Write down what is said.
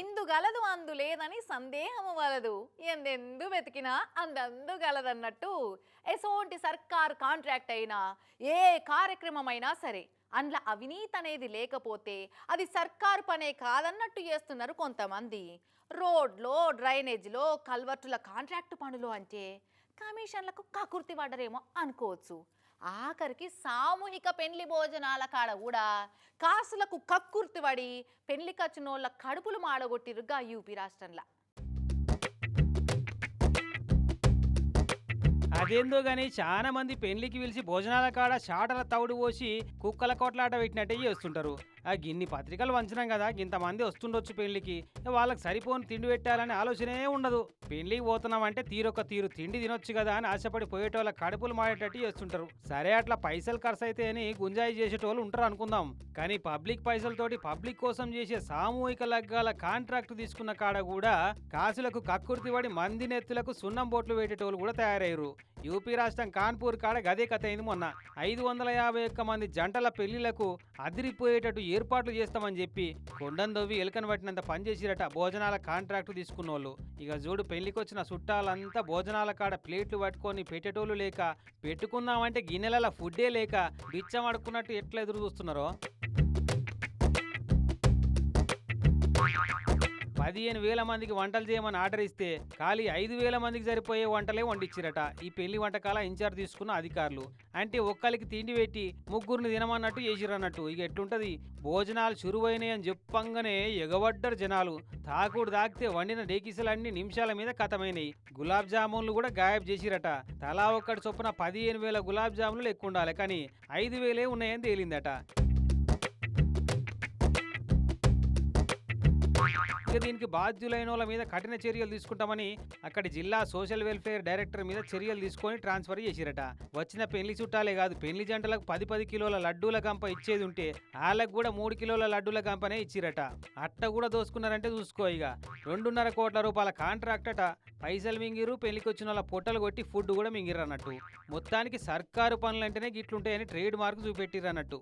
ఇందు గలదు అందు లేదని సందేహము వలదు. ఎందెందు వెతికినా అందందు గలదన్నట్టు ఎసోంటి సర్కార్ కాంట్రాక్ట్ అయినా ఏ కార్యక్రమమైనా సరే అందులో అవినీతి అనేది లేకపోతే అది సర్కారు పనే కాదన్నట్టు చేస్తున్నారు కొంతమంది. రోడ్లో డ్రైనేజ్లో కల్వర్టుల కాంట్రాక్టు పనులు అంటే కమిషన్లకు కకుర్తి పడ్డరేమో అనుకోవచ్చు. ఆఖరికి సామూహిక పెళ్ళి భోజనాల కాడ కూడా కాసులకు కక్కుర్తి పడి పెళ్ళి ఖర్చునోళ్ళ కడుపులు మాడగొట్టిరుగా యూపీ రాష్ట్రంలో. అదేందో గాని చాలా మంది పెళ్ళికి పిలిచి భోజనాల కాడ చాటల తవుడు పోసి కుక్కల కోట్లాట పెట్టినట్టే చేస్తుంటారు. ఆ గిన్ని పత్రికలు వంచినాం కదా ఇంతమంది వస్తుండొచ్చు పెళ్ళికి వాళ్ళకి సరిపోని తిండి పెట్టాలనే ఆలోచనే ఉండదు. పెళ్ళికి పోతున్నామంటే తీరొక తీరు తిండి తినొచ్చు కదా అని ఆశపడి పోయేటోళ్ళ కడుపులు మాడేటట్టు చేస్తుంటారు. సరే అట్లా పైసలు ఖర్చు అయితే అని గుంజాయి చేసేటోళ్ళు ఉంటారు అనుకుందాం. కానీ పబ్లిక్ పైసలతోటి పబ్లిక్ కోసం చేసే సామూహిక లగ్గాల కాంట్రాక్ట్ తీసుకున్న కాడ కూడా కాసులకు కక్కుర్తి పడి మంది నెత్తులకు సున్నం బోట్లు పెట్టేటోళ్ళు కూడా తయారయ్యారు. యూపీ రాష్ట్రం కాన్పూర్ కాడ గదే కథ అయింది మొన్న. ఐదు వందల యాభై ఒక్క మంది జంటల పెళ్ళిలకు అదిరిపోయేటట్టు ఏర్పాట్లు చేస్తామని చెప్పి కొండను దొవ్వి ఎలుకను పట్టినంత పనిచేసిరట భోజనాల కాంట్రాక్ట్ తీసుకున్నోళ్ళు. ఇక చూడు పెళ్ళికొచ్చిన చుట్టాలంతా భోజనాల కాడ ప్లేట్లు పట్టుకొని పెట్టేటోళ్ళు లేక పెట్టుకుందామంటే గిన్నెల ఫుడ్డే లేక బిచ్చం అడుక్కున్నట్టు ఎట్లా ఎదురు చూస్తున్నారో? పదిహేను వేల మందికి వంటలు చేయమని ఆర్డర్ ఇస్తే ఖాళీ ఐదు వేల మందికి సరిపోయే వంటలే వండిచ్చిరట. ఈ పెళ్ళి వంటకాల ఇన్ఛార్జ్ తీసుకున్న అధికారులు. అంటే ఒక్కరికి తిండి పెట్టి ముగ్గురిని తినమన్నట్టు చేసిరన్నట్టు. ఇక ఎట్లుంటది? భోజనాలు చురువైనాయి అని చెప్పంగానే ఎగబడ్డరు జనాలు. తాకుడు తాకితే వండిన డేకిసలన్నీ నిమిషాల మీద కథమైనాయి. గులాబ్ జామున్లు కూడా గాయబ్ చేసిరట. తలా ఒక్కటి చొప్పున పదిహేను వేల గులాబ్ జామున్లు ఎక్కువ ఉండాలి కానీ ఐదు వేలే ఉన్నాయని తేలిందట. ఇక దీనికి బాధ్యులైన వాళ్ళ మీద కఠిన చర్యలు తీసుకుంటామని అక్కడి జిల్లా సోషల్ వెల్ఫేర్ డైరెక్టర్ మీద చర్యలు తీసుకొని ట్రాన్స్ఫర్ చేసిరట. వచ్చిన పెళ్ళి చుట్టాలే కాదు పెళ్ళి జంటలకు పది పది కిలోల లడ్డూల గంప ఇచ్చేది ఉంటే వాళ్ళకు కూడా మూడు కిలోల లడ్డూల గంపనే ఇచ్చిరట. అట్ట కూడా దోసుకున్నారంటే చూసుకో ఇక. రెండున్నర కోట్ల రూపాయల కాంట్రాక్ట్ అట. పైసలు మింగిరు పెళ్ళికి వచ్చిన వాళ్ళ పొట్టలు కొట్టి ఫుడ్ కూడా మింగిరన్నట్టు మొత్తానికి సర్కారు పనులంటేనే గిట్లుంటాయని ట్రేడ్ మార్క్ చూపెట్టిరన్నట్టు